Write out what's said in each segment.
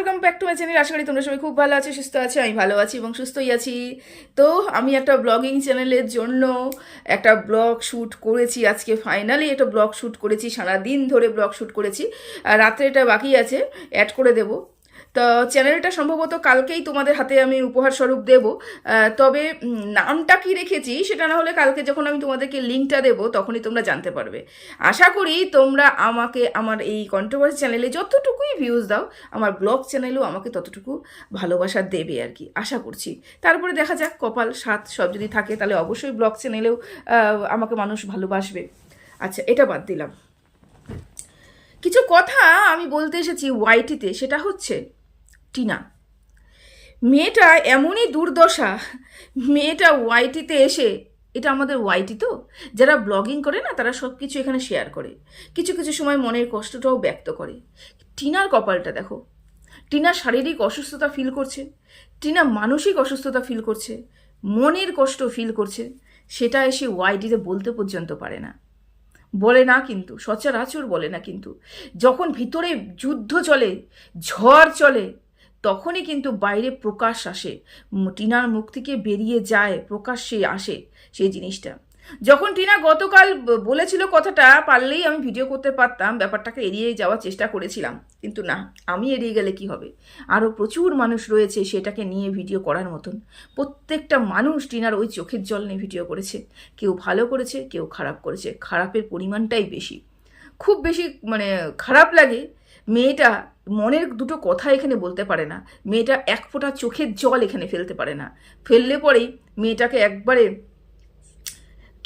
Welcome back to my channel আশা করি তোমরা সবাই খুব ভালো আছো, সুস্থ আছো, আমি ভালো আছি এবং সুস্থই আছি। তো আমি একটা ব্লগিং চ্যানেলের জন্য একটা ব্লগ শ্যুট করেছি, আজকে ফাইনালি একটা ব্লগ শ্যুট করেছি সারা দিন ধরে ব্লগ শ্যুট করেছি। আর রাত্রে এটা বাকি আছে অ্যাড করে দেবো। তো চ্যানেলটা সম্ভবত কালকেই তোমাদের হাতে আমি উপহার স্বরূপ দেব। তবে নামটা কি রেখেছি সেটা না হলে কালকে যখন আমি তোমাদেরকে লিঙ্কটা দেবো তখনই তোমরা জানতে পারবে। আশা করি তোমরা আমাকে আমার এই কন্ট্রোভার্সি চ্যানেলে যতটুকুই ভিউজ দাও, আমার ব্লগ চ্যানেলেও আমাকে ততটুকু ভালোবাসা দেবে আর কি, আশা করছি। তারপরে দেখা যাক কপাল সাত সব যদি থাকে তাহলে অবশ্যই ব্লগ চ্যানেলেও আমাকে মানুষ ভালোবাসবে। আচ্ছা এটা বাদ দিলাম। কিছু কথা আমি বলতে এসেছি ওয়াইটিতে সেটা হচ্ছে টিনা। মেয়েটা এমনই দুর্দশা। মেয়েটা ওয়াইটিতে এসে, এটা আমাদের ওয়াইটি তো? যারা ব্লগিং করে না, তারা সব কিছু এখানে শেয়ার করে। কিছু কিছু সময় মনের কষ্টটাও ব্যক্ত করে। টিনার কপালটা দেখো। টিনা শারীরিক অসুস্থতা ফিল করছে। টিনা মানসিক অসুস্থতা ফিল করছে। মনের কষ্ট ফিল করছে। সেটা এসে ওয়াইটিতে বলতে পর্যন্ত পারে না। বলে না কিন্তু, সচরাচর বলে না কিন্তু। যখন ভিতরে যুদ্ধ চলে, ঝড় চলে তখনই কিন্তু বাইরে প্রকাশ আসে। টিনার মুখ থেকে বেরিয়ে যায়, প্রকাশ্যে আসে সেই জিনিসটা। যখন টিনা গতকাল বলেছিল কথাটা, পারলেই আমি ভিডিও করতে পারতাম, ব্যাপারটাকে এড়িয়ে যাওয়ার চেষ্টা করেছিলাম। কিন্তু না, আমি এড়িয়ে গেলে কি হবে? আরও প্রচুর মানুষ রয়েছে সেটাকে নিয়ে ভিডিও করার মতন। প্রত্যেকটা মানুষ টিনার ওই চোখের জল নিয়ে ভিডিও করেছে। কেউ ভালো করেছে, কেউ খারাপ করেছে। খারাপের পরিমাণটাই বেশি। খুব বেশি মানে খারাপ লাগে মেয়েটা মনের দুটো কথা এখানে বলতে পারে না। মেয়েটা এক ফোঁটা চোখের জল এখানে ফেলতে পারে না। ফেললে পরেই মেয়েটাকে একবারে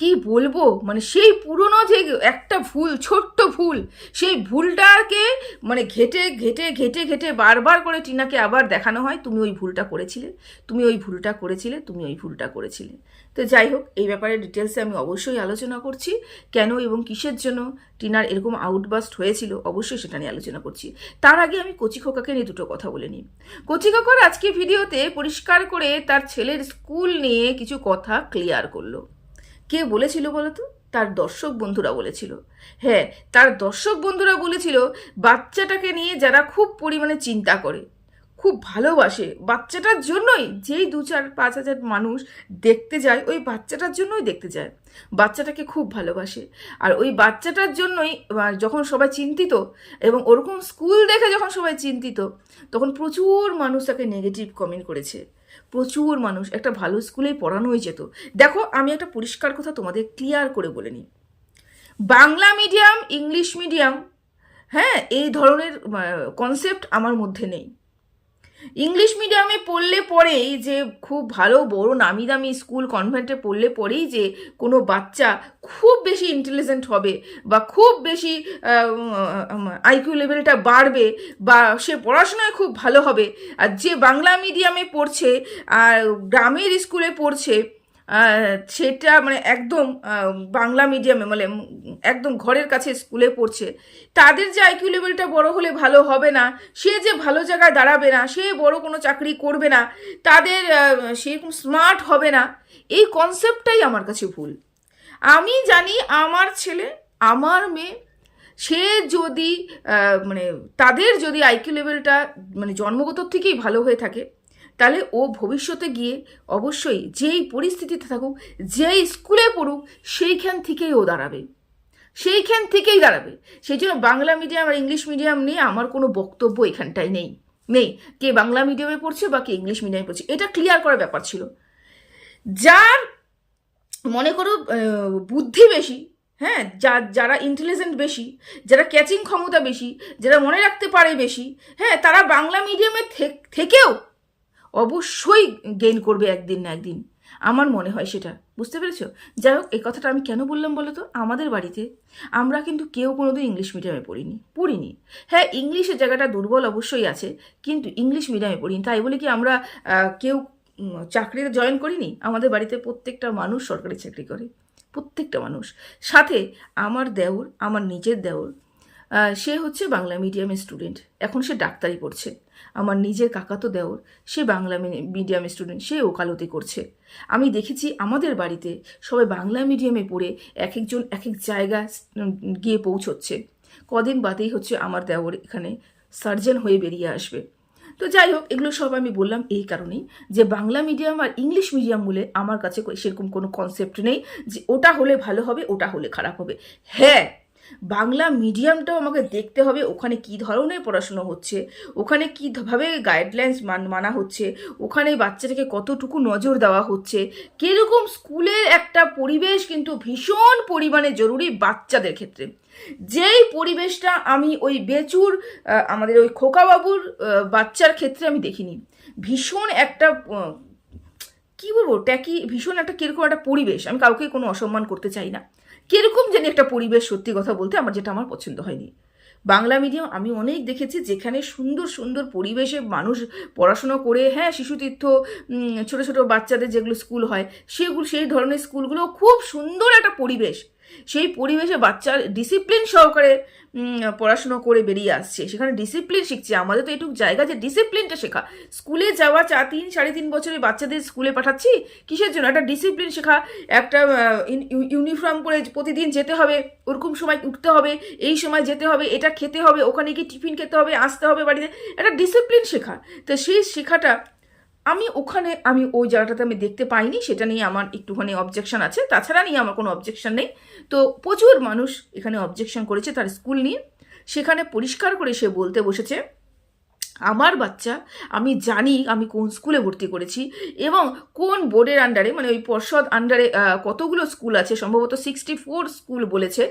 কি বলব? মানে সেই পুরনো যে একটা ভুল, ছোট্ট ভুল, সেই ভুলটাকে মানে ঘেটে ঘেটে ঘেটে ঘেটে বারবার করে টিনাকে আবার দেখানো হয়, তুমি ওই ভুলটা করেছিলে, তুমি ওই ভুলটা করেছিলে, তুমি ওই ভুলটা করেছিলে। তো যাই হোক, এই ব্যাপারে ডিটেলসে আমি অবশ্যই আলোচনা করছি। কেন এবং কিসের জন্য টিনার এরকম আউটবাস্ট হয়েছিল, অবশ্যই সেটা নিয়ে আলোচনা করছি। তার আগে আমি কচি খোকাকে নিয়ে দুটো কথা বলে নিই। কচি খোকার আজকে ভিডিওতে পরিষ্কার করে তার ছেলের স্কুল নিয়ে কিছু কথা ক্লিয়ার করল। কে বলেছিল বলতো? তার দর্শক বন্ধুরা বলেছিল। হ্যাঁ তার দর্শক বন্ধুরা বলেছিল, বাচ্চাটাকে নিয়ে যারা খুব পরিমাণে চিন্তা করে, খুব ভালোবাসে, বাচ্চাটার জন্যই যেই দু চার পাঁচ হাজার মানুষ দেখতে যায়, ওই বাচ্চাটার জন্যই দেখতে যায়। বাচ্চাটাকে খুব ভালোবাসে। আর ওই বাচ্চাটার জন্যই যখন সবাই চিন্তিত এবং ওরকম স্কুল দেখে যখন সবাই চিন্তিত, তখন প্রচুর মানুষ তাকে নেগেটিভ কমেন্ট করেছে। প্রচুর মানুষ একটা ভালো স্কুলেই পড়ানোই যেত। দেখো, আমি একটা পরিষ্কার কথা তোমাদের ক্লিয়ার করে বলে নিই। বাংলা মিডিয়াম ইংলিশ মিডিয়াম হ্যাঁ এই ধরনের কনসেপ্ট আমার মধ্যে নেই। ইংলিশ মিডিয়ামে পড়লে পরেই যে খুব ভালো, বড় নামি দামি স্কুল কনভেন্টে পড়লে পরেই যে কোনো বাচ্চা খুব বেশি ইন্টেলিজেন্ট হবে বা খুব বেশি আইকিউ লেভেলটা বাড়বে বা সে পড়াশোনায় খুব ভালো হবে। আর যে বাংলা মিডিয়ামে পড়ছে আর গ্রামের স্কুলে পড়ছে সেটা মানে একদম বাংলা মিডিয়ামে মানে একদম ঘরের কাছে স্কুলে পড়ছে। তাদের যে আইকিউ লেভেলটা বড় হলে ভালো হবে না, সে যে ভালো জায়গায় দাঁড়াবে না, সে বড় কোনো চাকরি করবে না, তাদের সেরকম স্মার্ট হবে না, এই কনসেপ্টটাই আমার কাছে ভুল। আমি জানি আমার ছেলে, আমার মেয়ে, সে যদি মানে তাদের যদি আইকিউ লেভেলটা মানে জন্মগত থেকেই ভালো হয়ে থাকে তাহলে ও ভবিষ্যতে গিয়ে অবশ্যই যেই পরিস্থিতিতে থাকুক, যেই স্কুলে পড়ুক, সেইখান থেকেই ও দাঁড়াবে। সেইখান থেকেই দাঁড়াবে। সেই জন্য বাংলা মিডিয়াম আর ইংলিশ মিডিয়াম নিয়ে আমার কোনো বক্তব্য এখানটায় নেই। নেই। কে বাংলা মিডিয়ামে পড়ছে বা কে ইংলিশ মিডিয়ামে পড়ছে, এটা ক্লিয়ার করার ব্যাপার ছিল। যার, মনে করো বুদ্ধি বেশি হ্যাঁ যা, যারা ইন্টেলিজেন্ট বেশি, যারা ক্যাচিং ক্ষমতা বেশি, যারা মনে রাখতে পারে বেশি হ্যাঁ তারা বাংলা মিডিয়ামে থেকেও অবশ্যই গেইন করবে একদিন না একদিন। আমার মনে হয় সেটা। বুঝতে পেরেছ? যাই হোক, এই কথাটা আমি কেন বললাম বলো তো? আমাদের বাড়িতে আমরা কিন্তু কেউ কোনোদিন ইংলিশ মিডিয়ামে পড়িনি পড়িনি। হ্যাঁ ইংলিশের জায়গাটা দুর্বল অবশ্যই আছে, কিন্তু ইংলিশ মিডিয়ামে পড়িনি। তাই বলে কি আমরা কেউ চাকরিতে জয়েন করিনি? আমাদের বাড়িতে প্রত্যেকটা মানুষ সরকারি চাকরি করে। প্রত্যেকটা মানুষ। সাথে আমার দেওর, আমার নিজের দেওর সে হচ্ছে বাংলা মিডিয়ামের স্টুডেন্ট এখন সে ডাক্তারি পড়ছে। আমার নিজের কাকাতো দেওর, সে বাংলা মিডিয়াম স্টুডেন্ট সে ওকালতি করছে। আমি দেখেছি আমাদের বাড়িতে সবাই বাংলা মিডিয়ামে পড়ে এক একজন এক এক জায়গা গিয়ে পৌঁছচ্ছে। কদিন বাদেই হচ্ছে আমার দেওর এখানে সার্জন হয়ে বেরিয়ে আসবে। তো যাই হোক, এগুলো সব আমি বললাম এই কারণেই যে বাংলা মিডিয়াম আর ইংলিশ মিডিয়াম বলে আমার কাছে সেরকম কোনো কনসেপ্ট নেই যে ওটা হলে ভালো হবে, ওটা হলে খারাপ হবে। হ্যাঁ বাংলা মিডিয়ামটাও আমাকে দেখতে হবে ওখানে কি ধরনের পড়াশুনো হচ্ছে, ওখানে কীভাবে গাইডলাইন্স মানা হচ্ছে, ওখানে বাচ্চাটাকে কতটুকু নজর দেওয়া হচ্ছে, কীরকম স্কুলের একটা পরিবেশ কিন্তু ভীষণ পরিমাণে জরুরি বাচ্চাদের ক্ষেত্রে। যেই পরিবেশটা আমি ওই বেচুর আমাদের ওই খোকাবাবুর বাচ্চার ক্ষেত্রে আমি দেখিনি। ভীষণ একটা কি বলব, ট্যাকি, ভীষণ একটা কীরকম একটা পরিবেশ, আমি কাউকে কোনো অসম্মান করতে চাই না। কীরকম যেন একটা পরিবেশ সত্যি কথা বলতে আমার যেটা আমার পছন্দ হয়নি। বাংলা মিডিয়াম আমি অনেক দেখেছি যেখানে সুন্দর সুন্দর পরিবেশে মানুষ পড়াশুনো করে হ্যাঁ শিশুতীর্থ ছোটো, ছোট বাচ্চাদের যেগুলো স্কুল হয়, সেগুলো, সেই ধরনের স্কুলগুলো খুব সুন্দর একটা পরিবেশ। সেই পরিবেশে বাচ্চার ডিসিপ্লিন সহকারে পড়াশুনো করে বেরিয়ে আসছে। সেখানে ডিসিপ্লিন শিখছে। আমাদের তো এটুকু জায়গা যে ডিসিপ্লিনটা শেখা। স্কুলে যাওয়া চা, তিন, সাড়ে তিন বছরের বাচ্চাদের স্কুলে পাঠাচ্ছি, কিসের জন্য? একটা ডিসিপ্লিন শেখা, একটা ইউনিফর্ম পরে প্রতিদিন যেতে হবে, ওরকম সময় উঠতে হবে, এই সময় যেতে হবে, এটা খেতে হবে, ওখানে গিয়ে টিফিন খেতে হবে, আসতে হবে বাড়িতে। একটা ডিসিপ্লিন শেখা। তো সেই শেখাটা আমি ওখানে, আমি ওই জায়গাটাতে আমি দেখতে পাইনি, সেটা নিয়ে আমার একটুখানি অবজেকশন আছে। তাছাড়া নিয়ে আমার কোনো অবজেকশন নেই। তো প্রচুর মানুষ এখানে অবজেকশন করেছে তার স্কুল নিয়ে। সেখানে পরিষ্কার করে সে বলতে বসেছে আমার বাচ্চা, আমি জানি আমি কোন স্কুলে ভর্তি করেছি এবং কোন বোর্ডের আন্ডারে মানে ওই পর্ষদ আন্ডারে কতগুলো স্কুল আছে, সম্ভবত সিক্সটি ফোর স্কুল বলেছে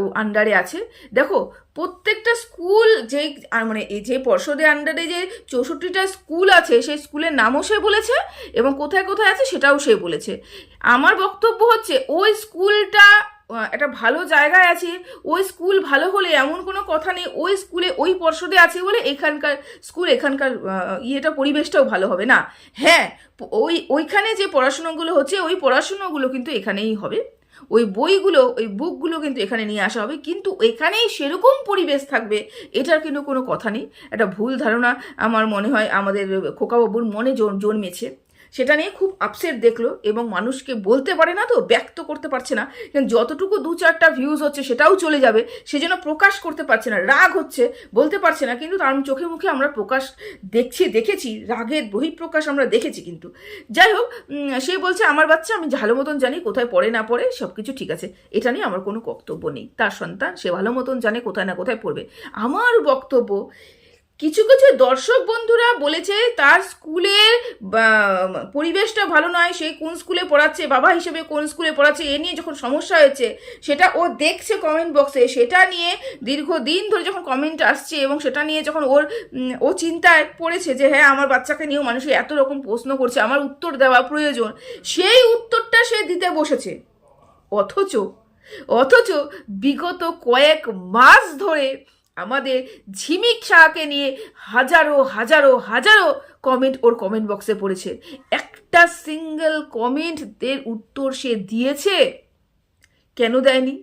ও আন্ডারে আছে। দেখো, প্রত্যেকটা স্কুল যে মানে এই যে পর্ষদের আন্ডারে যে চৌষট্টিটা স্কুল আছে, সেই স্কুলের নামও সে বলেছে এবং কোথায় কোথায় আছে সেটাও সে বলেছে। আমার বক্তব্য হচ্ছে, ওই স্কুলটা একটা ভালো জায়গায় আছে, ওই স্কুল ভালো হলে এমন কোনো কথা নেই, ওই স্কুলে ওই পর্ষদে আছে বলে এখানকার স্কুল, এখানকার ইয়েটা, পরিবেশটাও ভালো হবে না। হ্যাঁ ওই, ওইখানে যে পড়াশুনোগুলো হচ্ছে, ওই পড়াশুনোগুলো কিন্তু এখানেই হবে। ওই বইগুলো, ওই বুকগুলো কিন্তু এখানে নিয়ে আসা হবে, কিন্তু এখানেই সেরকম পরিবেশ থাকবে, এটার কিন্তু কোনো কথা নেই। একটা ভুল ধারণা আমার মনে হয় আমাদের খোকাবাবুর মনে জন্মেছে। সেটা নিয়ে খুব আপসেট দেখল এবং মানুষকে বলতে পারে না তো, ব্যক্ত করতে পারছে না। যতটুকু দু চারটা ভিউজ হচ্ছে সেটাও চলে যাবে সেজন্য প্রকাশ করতে পারছে না, রাগ হচ্ছে, বলতে পারছে না। কিন্তু তার চোখে মুখে আমরা প্রকাশ দেখছি, দেখেছি, রাগের বহিঃপ্রকাশ আমরা দেখেছি কিন্তু। যাই হোক সে বলছে, আমার বাচ্চা, আমি ভালো মতন জানি কোথায় পড়ে, না পড়ে সব কিছু ঠিক আছে। এটা নিয়ে আমার কোনো বক্তব্য নেই। তার সন্তান সে ভালো মতন জানে কোথায় না কোথায় পড়বে। আমার বক্তব্য কিছু কিছু দর্শক বন্ধুরা বলেছে, তার স্কুলের পরিবেশটা ভালো নয়, সে কোন স্কুলে পড়াচ্ছে, বাবা হিসেবে কোন স্কুলে পড়াচ্ছে, এ নিয়ে যখন সমস্যা হয়েছে, সেটা ও দেখছে কমেন্ট বক্সে সেটা নিয়ে দীর্ঘদিন ধরে যখন কমেন্ট আসছে এবং সেটা নিয়ে যখন ওর ও চিন্তায় পড়েছে যে হ্যাঁ আমার বাচ্চাকে নিয়েও মানুষ এত রকম প্রশ্ন করছে, আমার উত্তর দেওয়া প্রয়োজন, সেই উত্তরটা সে দিতে বসেছে। অথচ অথচ বিগত কয়েক মাস ধরে আমাদের ঝিমিক শাহকে নিয়ে হাজারো হাজারো হাজারো কমেন্ট ওর কমেন্ট বক্সে পড়েছে। একটা সিঙ্গেল কমেন্টের উত্তর সে দিয়েছে। কেন দেয়নি?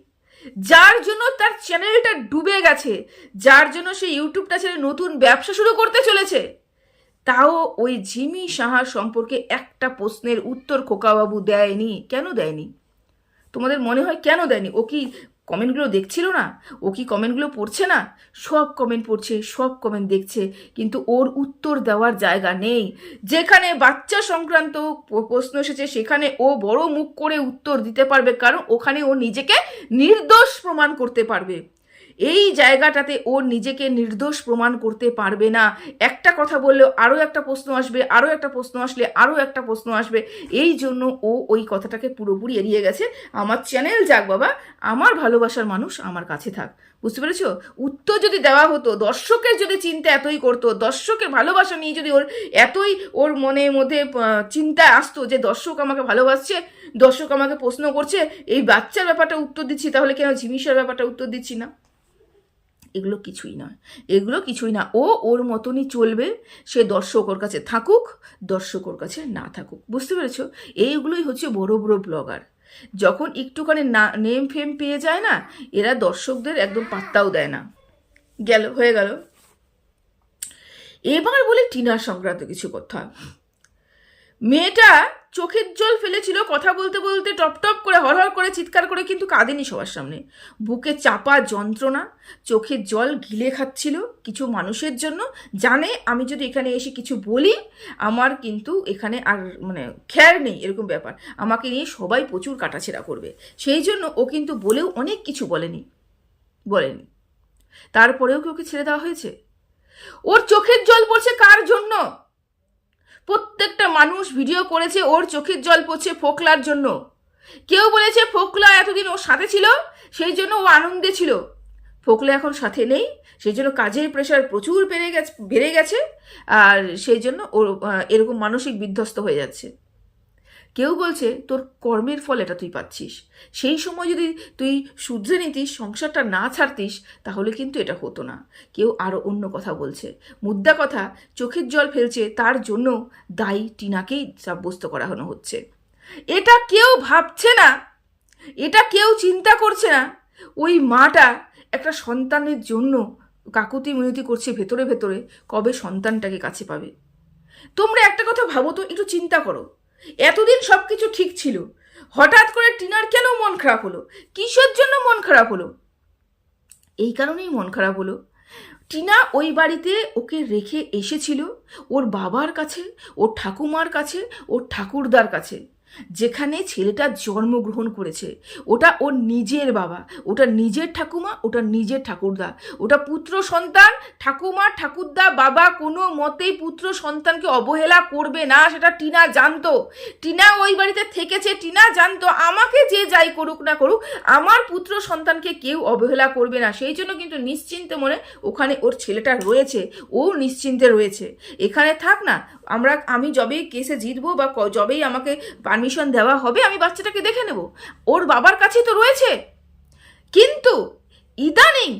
যার জন্য তার চ্যানেলটা ডুবে গেছে, যার জন্য সে ইউটিউবটা ছেড়ে নতুন ব্যবসা শুরু করতে চলেছে। তাও ওই ঝিমি সাহা সম্পর্কে একটা প্রশ্নের উত্তর খোকাবাবু দেয়নি। কেন দেয়নি? তোমাদের মনে হয় কেন দেয়নি? ও কি কমেন্টগুলো দেখছিল না? ও কি কমেন্টগুলো পড়ছে না? সব কমেন্ট পড়ছে, সব কমেন্ট দেখছে, কিন্তু ওর উত্তর দেওয়ার জায়গা নেই। যেখানে বাচ্চা সংক্রান্ত প্রশ্ন এসেছে, সেখানে ও বড় মুখ করে উত্তর দিতে পারবে, কারণ ওখানে ও নিজেকে নির্দোষ প্রমাণ করতে পারবে। এই জায়গাটাতে ও নিজেকে নির্দোষ প্রমাণ করতে পারবে না। একটা কথা বললেও আরও একটা প্রশ্ন আসবে, আরও একটা প্রশ্ন আসলে আরও একটা প্রশ্ন আসবে। এই জন্য ও ওই কথাটাকে পুরোপুরি এড়িয়ে গেছে। আমার চ্যানেল যাক বাবা, আমার ভালোবাসার মানুষ আমার কাছে থাক। বুঝতে পেরেছ? উত্তর যদি দেওয়া হতো, দর্শকের যদি চিন্তা এতই করতো, দর্শকের ভালোবাসা নিয়ে যদি ওর এতই ওর মনের মধ্যে চিন্তা আসতো যে দর্শক আমাকে ভালোবাসছে, দর্শক আমাকে প্রশ্ন করছে, এই বাচ্চার ব্যাপারটা উত্তর দিচ্ছি, তাহলে কেন ঝিমিসার ব্যাপারটা উত্তর দিচ্ছি না? এগুলো কিছুই নয়। এগুলো কিছুই না। ও ওর মতনই চলবে, সে দর্শক ওর কাছে থাকুক, দর্শক ওর কাছে না থাকুক। বুঝতে পেরেছ? এইগুলোই হচ্ছে বড় বড় ব্লগার। যখন একটুখানি না নেম ফেম পেয়ে যায় না, এরা দর্শকদের একদম পাত্তাও দেয় না। গেল, হয়ে গেল। এবার বলে টিনার সংক্রান্ত কিছু কথা। মেয়েটা চোখের জল ফেলেছিল কথা বলতে বলতে টপ টপ করে হরহর করে চিৎকার করে কিন্তু কাঁদেনি সবার সামনে। বুকে চাপা যন্ত্রণা চোখের জল গিলে খাচ্ছিল কিছু মানুষের জন্য। জানে আমি যদি এখানে এসে কিছু বলি, আমার কিন্তু এখানে আর মানে খেয়ার নেই এরকম ব্যাপার। আমাকে নিয়ে সবাই প্রচুর কাটাছেড়া করবে। সেই জন্য ও কিন্তু বলেও অনেক কিছু বলেনি। বলেনি। তারপরেও কি ওকে ছেড়ে দেওয়া হয়েছে? ওর চোখের জল পড়ছে কার জন্য? প্রত্যেকটা মানুষ ভিডিও করেছে, ওর চোখের জল পড়ছে ফোকলার জন্য। কেউ বলেছে ফোকলা এতদিন ওর সাথে ছিল, সেই জন্য ও আনন্দে ছিল। ফোকলা এখন সাথে নেই, সেই জন্য কাজের প্রেশার প্রচুর বেড়ে গেছে বেড়ে গেছে, আর সেই জন্য ওর এরকম মানসিক বিধ্বস্ত হয়ে যাচ্ছে। কেউ বলছে, তোর কর্মের ফল এটা তুই পাচ্ছিস। সেই সময় যদি তুই শুধরে নিতিস, সংসারটা না ছাড়তিস, তাহলে কিন্তু এটা হতো না। কেউ আরও অন্য কথা বলছে। মুদ্রা কথা চোখের জল ফেলছে, তার জন্য দায়ী টিনাকেই সাব্যস্ত করা করানো হচ্ছে। এটা কেউ ভাবছে না। এটা কেউ চিন্তা করছে না। ওই মাটা একটা সন্তানের জন্য কাকুতি মিনতি করছে ভেতরে ভেতরে, কবে সন্তানটাকে কাছে পাবে? তোমরা একটা কথা ভাবো তো, একটু চিন্তা করো। এতদিন সব কিছু ঠিক ছিল। হঠাৎ করে টিনার কেন মন খারাপ হলো? কিসের জন্য মন খারাপ হলো? এই কারণেই মন খারাপ হলো। টিনা ওই বাড়িতে ওকে রেখে এসেছিল ওর বাবার কাছে, ওর ঠাকুমার কাছে, ওর ঠাকুরদার কাছে। যেখানে ছেলেটা জন্মগ্রহণ করেছে। ওটা ওর নিজের বাবা, ওটা নিজের ঠাকুমা, ওটা নিজের ঠাকুরদা। ওটা পুত্র সন্তান, ঠাকুমা, ঠাকুরদা, বাবা কোনো মতেই পুত্র সন্তানকে অবহেলা করবে না, সেটা টিনা জানতো। টিনা ওই বাড়িতে থেকেছে, টিনা জানতো, আমাকে যে যাই করুক না করুক, আমার পুত্র সন্তানকে কেউ অবহেলা করবে না। সেই জন্য কিন্তু নিশ্চিন্তে মনে ওখানে ওর ছেলেটা রয়েছে, ও নিশ্চিন্তে রয়েছে। এখানে থাক না আমরা, আমি যবেই কেসে জিতবো বা যবেই আমাকে পারমিশন দেওয়া হবে, আমি বাচ্চাটাকে দেখে নেব। ওর বাবার কাছেই তো রয়েছে। কিন্তু ইদানিং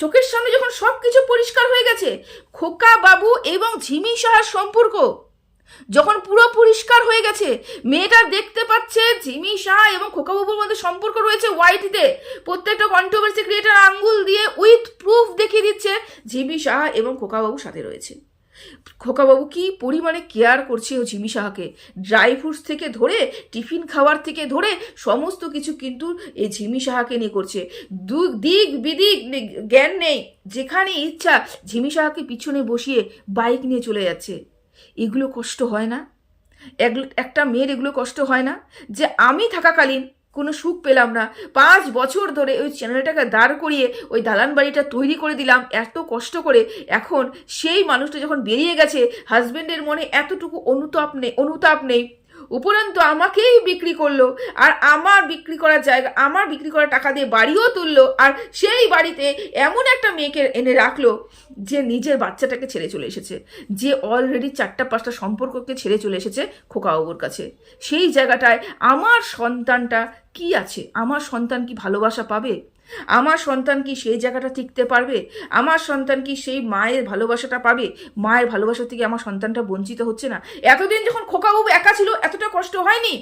চোখের সামনে যখন সব কিছু পরিষ্কার হয়ে গেছে, খোকা বাবু এবং ঝিমি সাহার সম্পর্ক যখন পুরো পরিষ্কার হয়ে গেছে, মেয়েটা দেখতে পাচ্ছে জিমি শাহ এবং খোকাবাবুর মধ্যে সম্পর্ক রয়েছে ওয়াইটিতে প্রত্যেকটা কন্ট্রোভার্সি ক্রিয়েটার আঙ্গুল দিয়ে উইথ প্রুফ দেখিয়ে দিচ্ছে জিমি শাহ এবং খোকা খোকাবাবু সাথে রয়েছে। খোকাবাবু কি পরিমাণে কেয়ার করছে ও ঝিমি সাহাকে? ড্রাই ফ্রুটস থেকে ধরে, টিফিন খাওয়ার থেকে ধরে, সমস্ত কিছু কিন্তু এই ঝিমি সাহাকে নিয়ে করছে। দু- দিক বিদিক জ্ঞান নেই, যেখানে ইচ্ছা ঝিমি সাহাকে পিছনে বসিয়ে বাইক নিয়ে চলে যাচ্ছে। এগুলো কষ্ট হয় না? এক- একটা মেয়ের এগুলো কষ্ট হয় না? যে আমি থাকাকালীন কোনো সুখ পেলাম না। পাঁচ বছর ধরে ওই চ্যানেলটাকে দাঁড় করিয়ে ওই দালান বাড়িটা তৈরি করে দিলাম এত কষ্ট করে। এখন সেই মানুষটা যখন বেরিয়ে গেছে হাজব্যান্ডের মনে এতটুকু অনুতাপ নেই অনুতাপ নেই। উপরন্তু আমাকেই বিক্রি করল, আর আমার বিক্রি করার জায়গা, আমার বিক্রি করার টাকা দিয়ে বাড়িও তুললো, আর সেই বাড়িতে এমন একটা মেয়েকে এনে রাখল যে নিজের বাচ্চাটাকে ছেড়ে চলে এসেছে, যে অলরেডি চারটা পাঁচটা সম্পর্ককে ছেড়ে চলে এসেছে খোকাবাবুর কাছে। সেই জায়গাটায় আমার সন্তানটা কি আছে? আমার সন্তান কি ভালোবাসা পাবে? আমার সন্তান কি সেই জায়গাটা টিকতে পারবে? আমার সন্তান কি সেই মায়ের ভালোবাসাটা পাবে? মায়ের ভালোবাসা থেকে আমার সন্তানটা বঞ্চিত হচ্ছে না? এতদিন যখন খোকাবাবু একা ছিল এতটা কষ্ট হয়নি।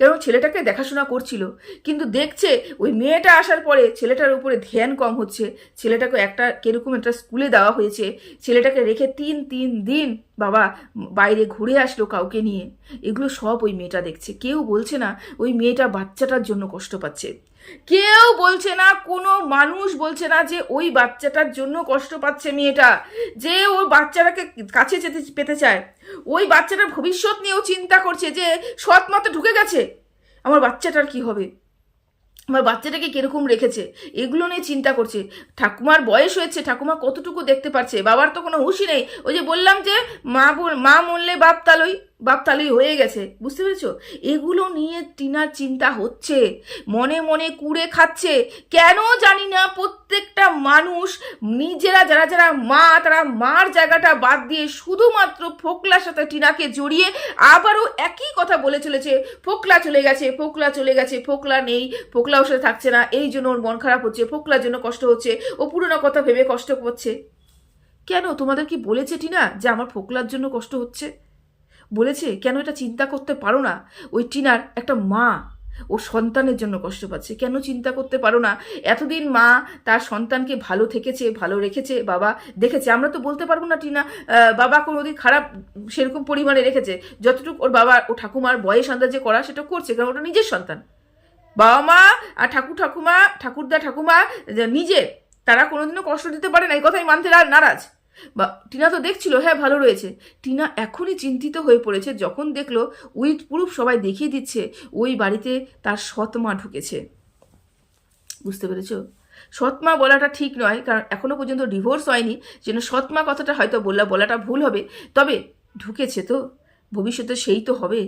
কেন ছেলেটাকে দেখাশোনা করছিল, কিন্তু দেখছে ওই মেয়েটা আসার পরে ছেলেটার উপরে ধ্যান কম হচ্ছে, ছেলেটাকে একটা কীরকম একটা স্কুলে দেওয়া হয়েছে, ছেলেটাকে রেখে তিন তিন দিন বাবা বাইরে ঘুরে আসলো কাউকে নিয়ে। এগুলো সব ওই মেয়েটা দেখছে, কেউ বলছে না ওই মেয়েটা বাচ্চাটার জন্য কষ্ট পাচ্ছে। কেউ বলছে না, কোনো মানুষ বলছে না যে ওই বাচ্চাটার জন্য কষ্ট পাচ্ছে মেয়েটা, যে ওই বাচ্চাটাকে কাছে যেতে পেতে চায়। ওই বাচ্চাটার ভবিষ্যৎ নিয়েও চিন্তা করছে যে সৎ মতে ঢুকে গেছে। আমার বাচ্চাটার কি হবে? আমার বাচ্চাটাকে কীরকম রেখেছে? এগুলো নিয়ে চিন্তা করছে। ঠাকুমার বয়স হয়েছে, ঠাকুমা কতটুকু দেখতে পারছে? বাবার তো কোনো হুঁশি নেই। ওই যে বললাম যে মা মা মরলে বাপ তালই। বাপ তালই হয়ে গেছে, বুঝতে পেরেছ? এগুলো নিয়ে টিনার চিন্তা হচ্ছে, মনে মনে কুড়ে খাচ্ছে। কেন জানি না, প্রত্যেকটা মানুষ নিজেরা যারা যারা মা, তারা মার জায়গাটা বাদ দিয়ে শুধুমাত্র ফোকলার সাথে টিনাকে জড়িয়ে আবারও একই কথা বলে চলেছে, ফোকলা চলে গেছে, ফোকলা চলে গেছে, ফোকলা নেই ফোকলা সাথে থাকছে না, এই জন্য ওর মন খারাপ হচ্ছে, ফোকলার জন্য কষ্ট হচ্ছে, ও পুরোনো কথা ভেবে কষ্ট করছে। কেন? তোমাদের কি বলেছে টিনা যে আমার ফোকলার জন্য কষ্ট হচ্ছে? বলেছে, কেন এটা চিন্তা করতে পারো না? ওই টিনার একটা মা। ও সন্তানের জন্য কষ্ট পাচ্ছে। কেন চিন্তা করতে পারো না? এতদিন মা তার সন্তানকে ভালো থেকেছে, ভালো রেখেছে, বাবা দেখেছে। আমরা তো বলতে পারব না, টিনা বাবা কোনোদিন খারাপ সেরকম পরিমাণে রেখেছে। যতটুকু ওর বাবা, ও ঠাকুমার বয়স আন্দাজে করা, সেটা করছে, কারণ ওটা নিজের সন্তান। বাবা মা আর ঠাকুর ঠাকুমা, ঠাকুরদা ঠাকুমা নিজের তারা কোনোদিনও কষ্ট দিতে পারে না। এই কথাই মানতে নারাজ। বা টিনা তো দেখছিল হ্যাঁ ভালো রয়েছে। টিনা এখনই চিন্তিত হয়ে পড়েছে যখন দেখল উইথ প্রুফ সবাই দেখিয়ে দিচ্ছে ওই বাড়িতে তার সৎ মা ঢুকেছে। বুঝতে পেরেছ? সৎমা বলাটা ঠিক নয়, কারণ এখনও পর্যন্ত ডিভোর্স হয়নি, যেন সৎমা কথাটা হয়তো বললা, বলাটা ভুল হবে। তবে ঢুকেছে তো, ভবিষ্যতে সেই তো হবে।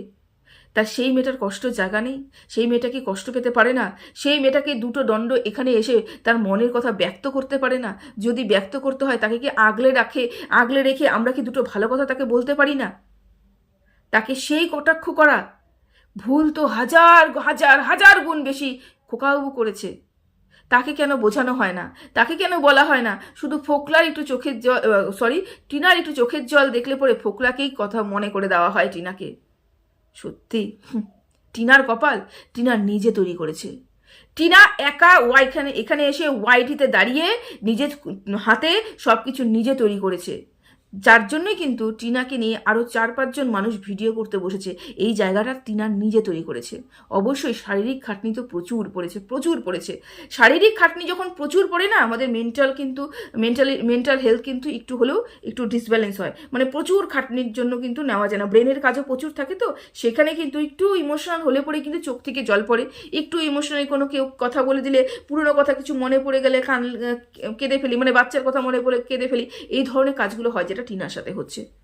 তার সেই মেয়েটার কষ্ট জায়গা নেই। সেই মেয়েটা কি কষ্ট পেতে পারে না? সেই মেয়েটাকে দুটো দণ্ড এখানে এসে তার মনের কথা ব্যক্ত করতে পারে না। যদি ব্যক্ত করতে হয়, তাকে কি আগলে রাখে, আগলে রেখে আমরা কি দুটো ভালো কথা তাকে বলতে পারি না? তাকে সেই কটাক্ষ করা। ভুল তো হাজার হাজার হাজার গুণ বেশি খোকাবাবু করেছে। তাকে কেন বোঝানো হয় না? তাকে কেন বলা হয় না? শুধু ফোকলার একটু চোখের জল সরি টিনার একটু চোখের জল দেখলে পরে ফোকলাকেই কথা মনে করে দেওয়া হয় টিনাকে। সত্যি? টিনার কপাল টিনা নিজে তৈরি করেছে। টিনা একা ওয়াইখানে, এখানে এসে ওয়াইটিতে দাঁড়িয়ে নিজের হাতে সব কিছু নিজে তৈরি করেছে। যার জন্যই কিন্তু টিনাকে নিয়ে আরও চার পাঁচজন মানুষ ভিডিও করতে বসেছে। এই জায়গাটা টিনা নিজে তৈরি করেছে। অবশ্যই শারীরিক খাটনি তো প্রচুর পড়েছে প্রচুর পড়েছে। শারীরিক খাটনি যখন প্রচুর পড়ে না, আমাদের মেন্টাল কিন্তু মেন্টালি মেন্টাল হেলথ কিন্তু একটু হলেও একটু ডিসব্যালেন্স হয়। মানে প্রচুর খাটনির জন্য কিন্তু নেওয়া যায় না। ব্রেনের কাজও প্রচুর থাকে তো, সেখানে কিন্তু একটু ইমোশনাল হলে পরে কিন্তু চোখ থেকে জল পড়ে। একটু ইমোশনালি কোনো কেউ কথা বলে দিলে, পুরনো কথা কিছু মনে পড়ে গেলে, কান কেঁদে ফেলি মানে বাচ্চার কথা মনে পড়ে কেঁদে ফেলি, এই ধরনের কাজগুলো হয় যেটা টিনার সাথে হচ্ছে।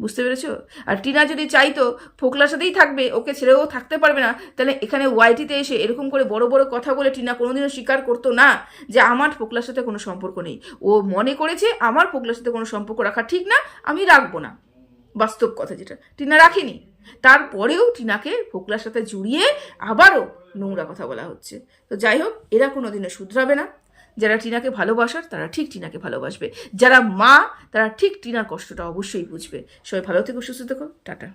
বুঝতে পেরেছ? আর টিনা যদি চাইতো ফোকলার সাথেই থাকবে, ওকে ছেড়েও থাকতে পারবে না, তাহলে এখানে ওয়াইটিতে এসে এরকম করে বড় বড় কথা বলে টিনা কোনোদিনও স্বীকার করতো না যে আমার ফোকলার সাথে কোনো সম্পর্ক নেই। ও মনে করেছে আমার ফোকলার সাথে কোনো সম্পর্ক রাখা ঠিক না, আমি রাখব না। বাস্তব কথা যেটা। টিনা রাখিনি। তারপরেও টিনাকে ফোকলার সাথে জুড়িয়ে আবারও নোংরা কথা বলা হচ্ছে। তো যাই হোক, এরা কোনো দিনে শুধরাবে না। যারা টিনাকে ভালোবাসার, তারা ঠিক টিনাকে ভালোবাসবে। যারা মা, তারা ঠিক টিনার কষ্টটা অবশ্যই বুঝবে। সবাই ভালো থেকো, সুস্থ থেকো। টাটা।